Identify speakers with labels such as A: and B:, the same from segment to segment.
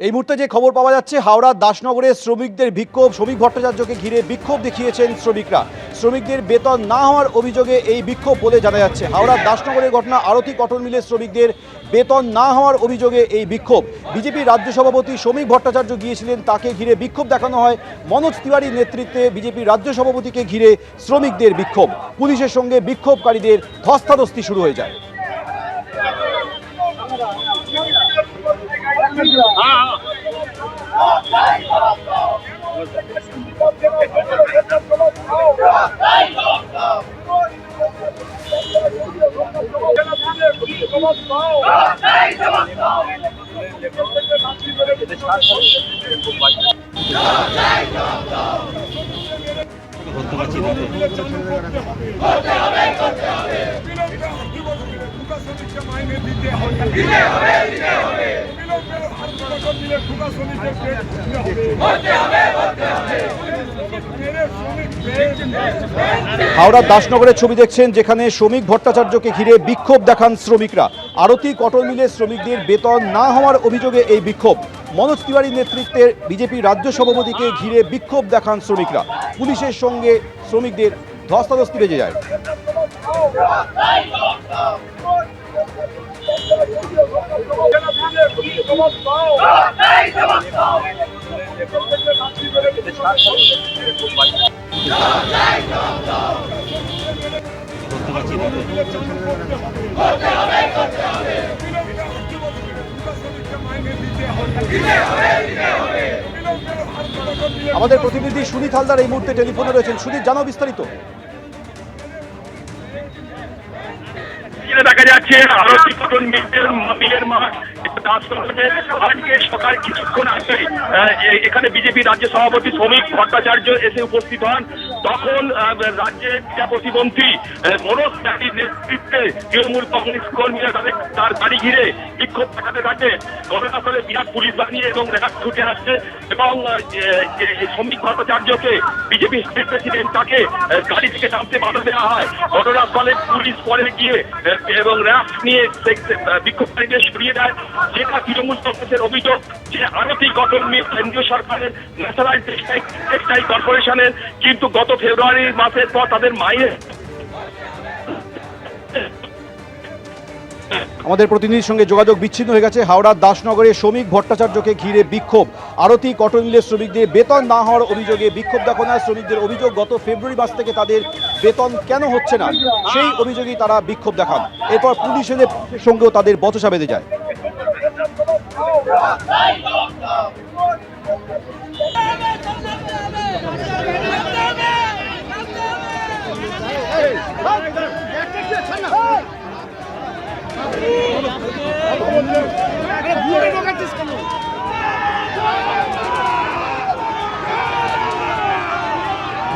A: এই মুহূর্তে যে খবর পাওয়া যাচ্ছে, হাওড়ার দাসনগরে শ্রমিকদের বিক্ষোভ। শ্রমিক ভট্টাচার্যকে ঘিরে বিক্ষোভ দেখিয়েছেন শ্রমিকরা। শ্রমিকদের বেতন না হওয়ার অভিযোগে এই বিক্ষোভ বলে জানা যাচ্ছে। হাওড়ার দাসনগরের ঘটনা আরতি কটন মিলে শ্রমিকদের বেতন না হওয়ার অভিযোগে এই বিক্ষোভ? বিজেপি রাজ্য সভাপতি শ্রমিক ভট্টাচার্য গিয়েছিলেন, তাকে ঘিরে বিক্ষোভ দেখানো হয়। মনোজ তিওয়ারির নেতৃত্বে বিজেপি রাজ্য সভাপতিকে ঘিরে শ্রমিকদের বিক্ষোভ। পুলিশের সঙ্গে বিক্ষোভকারীদের ধস্তাধস্তি শুরু হয়ে যায়। করতে পারছি না করতে হবে করতে হবে দিতে হবে হাওড়ার দাসনগরের ছবি দেখছেন যেখানে শ্রমিক ভট্টাচার্যকে ঘিরে বিক্ষোভ দেখান শ্রমিকরা। আরতি কটন মিলের শ্রমিকদের বেতন না হওয়ার অভিযোগে এই বিক্ষোভ। মনোজ তিওয়ারির নেতৃত্বে বিজেপি রাজ্য সভাপতিকে ঘিরে বিক্ষোভ দেখান শ্রমিকরা। পুলিশের সঙ্গে শ্রমিকদের ধস্তাধস্তি বেজে যায়। আমাদের প্রতিনিধি সুনীত হালদার এই মুহূর্তে টেলিফোনে রয়েছেন। সুনীত, জানাও বিস্তারিত।
B: দেখা যাচ্ছে আরতি কটন মিলের মাঠ দাসনগরে আজকে সকাল কিছুক্ষণ আগে এখানে বিজেপি রাজ্য সভাপতি শ্রমিক ভট্টাচার্য এসে উপস্থিত হন। তখন আহ, রাজ্যের ক্রীড়া প্রতিমন্ত্রী মনোজ ত্যাগীর নেতৃত্বে তৃণমূল কংগ্রেস কর্মীরা তাদের তার বাড়ি ঘিরে বিক্ষোভ দেখাতে থাকে। ঘটনাস্থলে বিরাট পুলিশ বাহিনী এবং র্যাব ছুটে আসছে এবং শ্রমিক ভট্টাচার্যকে বিজেপি স্টেট প্রেসিডেন্ট তাকে গাড়ি থেকে নামতে বাধা দেওয়া হয়। ঘটনাস্থলে পুলিশ পরে গিয়ে এবং র্যাব নিয়ে বিক্ষোভকারীদের সরিয়ে দেয়। যেটা তৃণমূল কংগ্রেসের অভিযোগ যে আরতি গঠন নিয়ে কেন্দ্রীয় সরকারের ন্যাশনাল টেক্সটাইল কর্পোরেশনের কিন্তু গত ফেব্রুয়ারি মাসের পর তাদের মাইনে
A: আমাদের প্রতিনিধির সঙ্গে যোগাযোগ বিচ্ছিন্ন হয়ে গেছে হাওড়ার দাসনগরে শ্রমিক ভট্টাচার্যকে ঘিরে বিক্ষোভ আরতি কটন মিলের শ্রমিকদের বেতন না হওয়ার অভিযোগে বিক্ষোভ দেখানো হয় শ্রমিকদের অভিযোগ গত ফেব্রুয়ারি মাস থেকে তাদের বেতন কেন হচ্ছে না সেই অভিযোগেই তারা বিক্ষোভ দেখান এরপর পুলিশ পুলিশের সঙ্গেও তাদের বচসা বেঁধে যায়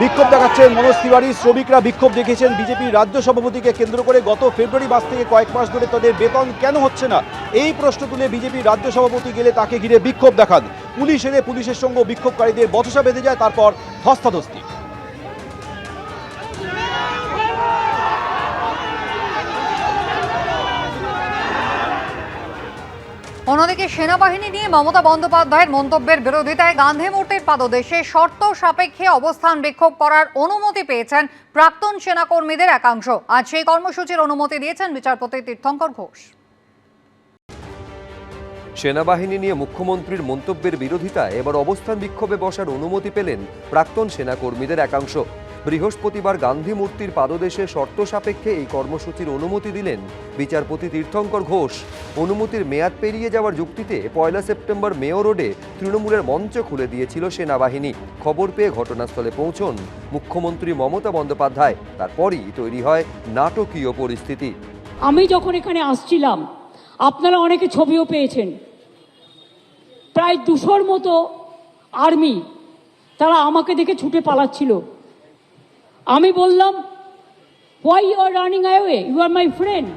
A: বিক্ষোভ দেখাচ্ছেন মনোজ তিওয়ারি। শ্রমিকরা বিক্ষোভ দেখিয়েছেন বিজেপির রাজ্য সভাপতিকে কেন্দ্র করে। গত ফেব্রুয়ারি মাস থেকে কয়েক মাস ধরে তাদের বেতন কেন হচ্ছে না? এই প্রশ্ন তুলে বিজেপির রাজ্য সভাপতি গেলে তাকে ঘিরে বিক্ষোভ দেখান। পুলিশ এনে পুলিশের সঙ্গে বিক্ষোভকারীদের বচসা বেঁধে যায়, তারপর ধস্তাধস্তি।
C: অন্যদিকে সেনাবাহিনী নিয়ে মমতা বন্দ্যোপাধ্যায়ের মন্তব্যের বিরোধিতায় গান্ধী মূর্তির পাদদেশে শর্ত সাপেক্ষে অবস্থান বিক্ষোভ করার অনুমতি পেয়েছেন প্রাক্তন সেনাকর্মীদের একাংশ। আজ সেই কর্মসূচির অনুমতি দিয়েছেন বিচারপতি তীর্থঙ্কর ঘোষ।
D: সেনাবাহিনী নিয়ে মুখ্যমন্ত্রীর মন্তব্যের বিরোধিতায় এবার অবস্থান বিক্ষোভে বসার অনুমতি পেলেন প্রাক্তন সেনাকর্মীদের একাংশ। বৃহস্পতিবার গান্ধী মূর্তির পাদদেশে শর্ত সাপেক্ষে এই কর্মসূচির অনুমতি দিলেন বিচারপতি তীর্থঙ্কর ঘোষ। অনুমতির মেয়াদ পেরিয়ে যাওয়ার যুক্তিতে পয়লা সেপ্টেম্বর মেয়ো রোডে তৃণমূলের মঞ্চ খুলে দিয়েছিল সেনাবাহিনী। খবর পেয়ে ঘটনাস্থলে পৌঁছন মুখ্যমন্ত্রী মমতা বন্দ্যোপাধ্যায়। তারপরই তৈরি হয় নাটকীয় পরিস্থিতি।
E: আমি যখন এখানে আসছিলাম, আপনারা অনেকে ছবিও পেয়েছেন। প্রায় দুশোর মতো আর্মি তারা আমাকে দেখে ছুটে পালাচ্ছিল। আমি বললাম why you are running away you are my friend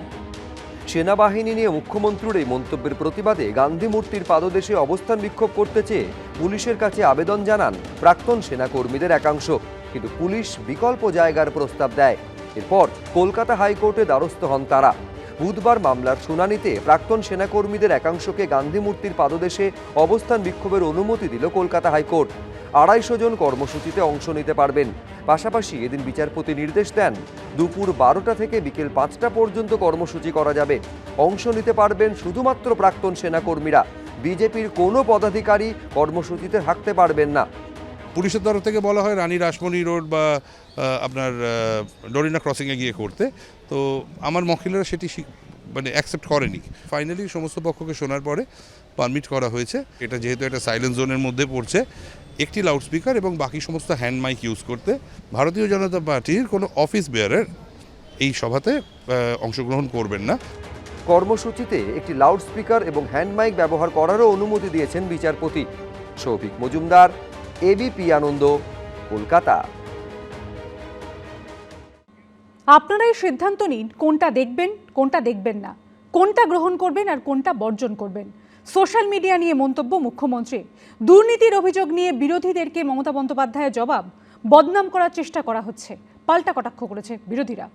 D: সেনাবাহিনী নিয়ে মুখ্যমন্ত্রীর এই মন্তব্যের প্রতিবাদে গান্ধী মূর্তির পাদদেশে অবস্থান বিক্ষোভ করতে চেয়ে পুলিশের কাছে আবেদন জানান প্রাক্তন সেনাকর্মীদের একাংশ। কিন্তু পুলিশ বিকল্প জায়গার প্রস্তাব দেয়। এরপর কলকাতা হাইকোর্টে দ্বারস্থ হন তারা। বুধবার মামলার শুনানিতে প্রাক্তন সেনাকর্মীদের একাংশকে গান্ধী মূর্তির পাদদেশে অবস্থান বিক্ষোভের অনুমতি দিল কলকাতা হাইকোর্ট। আড়াইশো জন কর্মসূচিতে অংশ নিতে পারবেন। পাশাপাশি এদিন বিচারপতি নির্দেশ দেন, দুপুর বারোটা থেকে বিকেল পাঁচটা পর্যন্ত কর্মসূচি করা যাবে। অংশ নিতে পারবেন শুধুমাত্র প্রাক্তন সেনাকর্মীরা। বিজেপির কোনো পদাধিকারী কর্মসূচিতে থাকতে পারবেন না।
F: পুলিশের তরফ থেকে বলা হয় রানী রাসমণি রোড বা আপনার ডরিনা ক্রসিংয়ে গিয়ে করতে। তো আমার মহিলারা সেটি মানে অ্যাকসেপ্ট করেনি। ফাইনালি সমস্ত পক্ষকে শোনার পরে পারমিট করা হয়েছে। এটা যেহেতু একটা সাইলেন্স জোনের মধ্যে পড়ছে একটি লাউডস্পিকার এবং বাকি সমস্ত হ্যান্ড মাইক ইউজ করতে ভারতীয় জনতা পার্টির কোনো অফিস বেয়ারের এই সভাতে অংশগ্রহণ করবেন না।
D: কর্মসূচিতে একটি লাউডস্পিকার এবং হ্যান্ড মাইক ব্যবহার করারও অনুমতি দিয়েছেন বিচারপতি। সৌভিক মজুমদার এবিপি আনন্দ কলকাতা।
G: আপনারাই সিদ্ধান্ত নিন কোনটা দেখবেন কোনটা দেখবেন না। কোনটা গ্রহণ করবেন আর কোনটা বর্জন করবেন। সোশ্যাল মিডিয়া নিয়ে মন্তব্য মুখ্যমন্ত্রী। দুর্নীতির অভিযোগ নিয়ে বিরোধীদেরকে মমতা বন্দ্যোপাধ্যায়ের জবাব বদনাম করার চেষ্টা করা হচ্ছে। পাল্টা কটাক্ষ করেছে বিরোধীরা।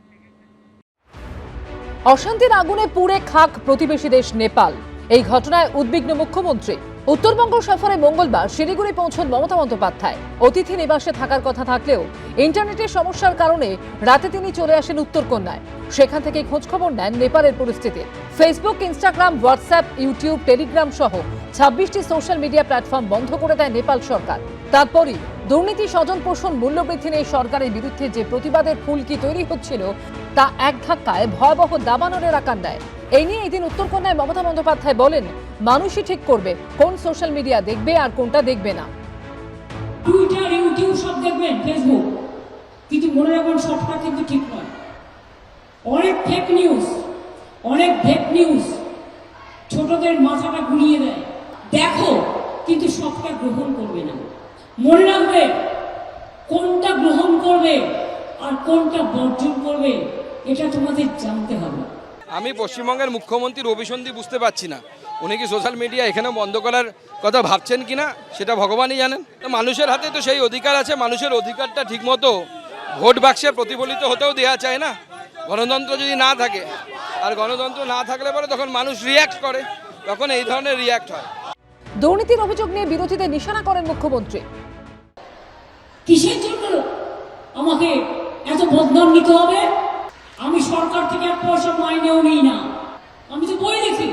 H: অশান্তির আগুনে পুড়ে খাক প্রতিবেশী দেশ নেপাল। এই ঘটনায় উদ্বিগ্ন মুখ্যমন্ত্রী। উত্তরবঙ্গ সফরে মঙ্গলবার শিলিগুড়ি পৌঁছন মমতা বন্দ্যোপাধ্যায়। অতিথি নিবাসে থাকার কথা থাকলেও ইন্টারনেটের সমস্যার কারণে রাতে তিনি চলে আসেন উত্তরকন্যায়। সেখান থেকে খোঁজখবর নেন নেপালের পরিস্থিতি। Facebook Instagram WhatsApp YouTube Telegram সহ ছাব্বিশটি সোশ্যাল মিডিয়া প্ল্যাটফর্ম বন্ধ করে দেয় নেপাল সরকার। তারপরই দুর্নীতি, স্বজন পোষণ, মূল্যবৃদ্ধি নিয়ে সরকারের বিরুদ্ধে যে প্রতিবাদের ফুলকি তৈরি হচ্ছিল, তা এক ধাক্কায় ভয়াবহ দাবানলের আকার নেয় এই নিয়ে এদিন উত্তরকন্যায় মমতা বন্দ্যোপাধ্যায় বলেন, মানুষই ঠিক করবে, কোন সোশ্যাল মিডিয়া দেখবে আর কোনটা দেখবে না।
E: টুইটার ইউটিউব সব দেখবেন ফেসবুক কিন্তু মনে রাখবেন, সবটা কিন্তু ঠিক নয়। অনেক ফেক নিউজ অনেক ফেক নিউজ ছোটদের মাথাটা ঘুরিয়ে দেয়। দেখো, কিন্তু সবটা গ্রহণ করবে না। মনে রাখবে, কোনটা গ্রহণ করবে আর কোনটা বর্জন করবে, এটা তোমাদের জানতে হবে।
I: আমি পশ্চিমবঙ্গের মুখ্যমন্ত্রীর অভিসন্ধি বুঝতে পারছি না। উনি কি সোশ্যাল মিডিয়া এখানে বন্ধ করার কথা ভাবছেন কি না সেটা ভগবানই জানেন। তো মানুষের হাতে তো সেই অধিকার আছে মানুষের অধিকারটা ঠিকমতো ভোট বাক্সে প্রতিফলিত হতেও দেওয়া চায় না। গণতন্ত্র যদি না থাকে আর গণতন্ত্র না থাকলে পরে তখন মানুষ রিয়্যাক্ট করে তখন এই ধরনের রিয়্যাক্ট হয়।
H: দুর্নীতির অভিযোগ নিয়ে বিরোধীদের নিশানা করেন মুখ্যমন্ত্রী।
E: কিসের জন্য আমাকে এত বদনাম নিতে হবে? আমি সরকার থেকে এক পয়সা মাইনেও নিই না। আমি তো বই লিখি।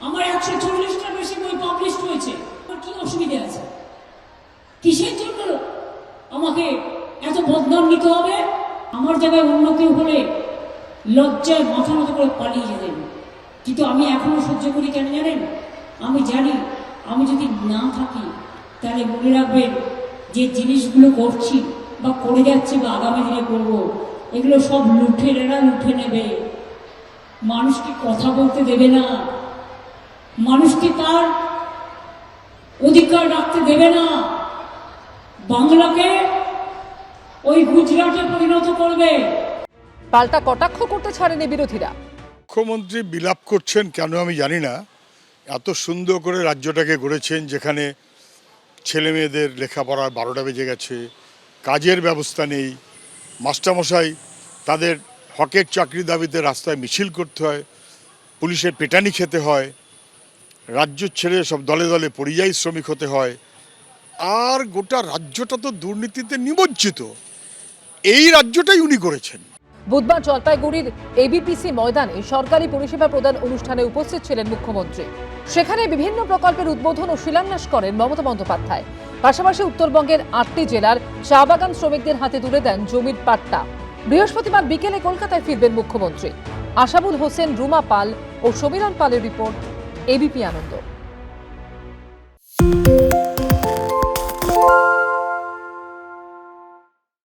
E: আমার একশো চল্লিশটা বেশি বই পাবলিশ হয়েছে। আমার কি অসুবিধা আছে? কিসের জন্য আমাকে এত বদনাম নিতে হবে? আমার জায়গায় অন্য কেউ হলে লজ্জায় মাথা মতো করে পালিয়ে যেতেন কিন্তু আমি এখনও সহ্য করি কেন জানেন? আমি জানি, আমি যদি না থাকি, তাহলে মনে রাখবেন যে জিনিসগুলো করছি বা করে যাচ্ছি বা আগামী দিনে করব এগুলো সব লুঠেরেরা লুঠে নেবে। মানুষকে কথা বলতে দেবে না। মানুষকে তার অধিকার রাখতে দেবে না। বাংলাকে ওই গুজরাটে পরিণত করবে।
H: পাল্টা কটাক্ষ করতে ছাড়েনি বিরোধীরা।
J: মুখ্যমন্ত্রী বিলাপ করছেন কেন আমি জানি না। এত সুন্দর করে রাজ্যটাকে গড়েছেন যেখানে ছেলে মেয়েদের লেখাপড়ার বারোটা বেজে গেছে কাজের ব্যবস্থা নেই মাস্টারমশাই, তাদের হকের চাকরি দাবিতে রাস্তায় মিছিল করতে হয়, পুলিশের পেটানি খেতে হয়, রাজ্য ছেড়ে সব দলে দলে পরিযায়ী শ্রমিক হতে হয়, আর গোটা রাজ্যটা তো দুর্নীতিতে নিমজ্জিত। এই রাজ্যটাই উনি করেছেন।
H: বুধবার জলপাইগুড়ির এবিপিসি ময়দানে সরকারি পরিষেবা প্রদান অনুষ্ঠানে উপস্থিত ছিলেন মুখ্যমন্ত্রী। সেখানে বিভিন্ন প্রকল্পের উদ্বোধন ও শিলান্যাস করেন মমতা বন্দ্যোপাধ্যায়। পাশাপাশি উত্তরবঙ্গের আটটি জেলার চা বাগান শ্রমিকদের হাতে তুলে দেন জমির পাট্টা। বৃহস্পতিবার বিকেলে কলকাতায় ফিরবেন মুখ্যমন্ত্রী। আশাবুল হোসেন, রুমা পাল ও সমীরণ পালের রিপোর্ট, এবিপি আনন্দ।